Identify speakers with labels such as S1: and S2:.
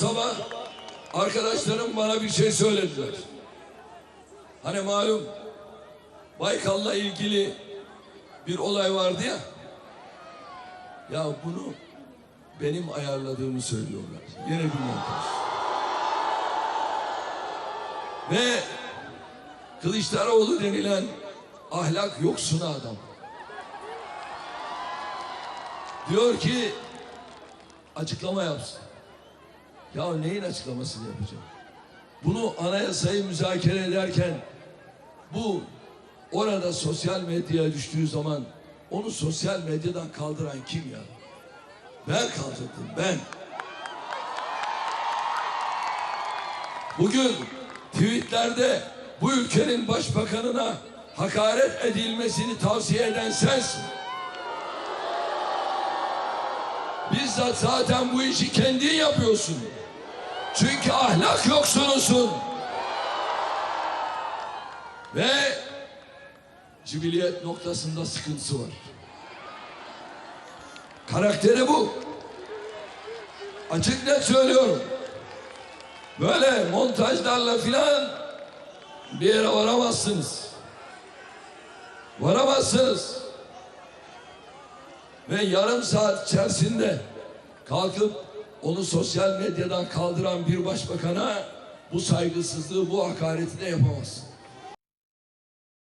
S1: sabah arkadaşlarım bana bir şey söylediler. Hani malum Baykal'la ilgili bir olay vardı ya. Ya bunu benim ayarladığımı söylüyorlar. Yine bir montaj. Ve Kılıçdaroğlu denilen ahlak yoksunu adam. Diyor ki açıklama yapsın. Ya neyin açıklamasını yapacağım? Bunu anayasayı müzakere ederken bu orada sosyal medyaya düştüğü zaman onu sosyal medyadan kaldıran kim ya? Ben kaldırdım ben. Bugün tweetlerde bu ülkenin başbakanına hakaret edilmesini tavsiye eden sensin. Bizzat zaten bu işi kendin yapıyorsun. Çünkü ahlak yoksunusun. Ve cibiliyet noktasında sıkıntısı var. Karakteri bu. Açık net söylüyorum. Böyle montajlarla filan bir yere varamazsınız. Varamazsınız. Ve yarım saat içerisinde kalkıp onu sosyal medyadan kaldıran bir başbakana bu saygısızlığı, bu hakareti de yapamazsın.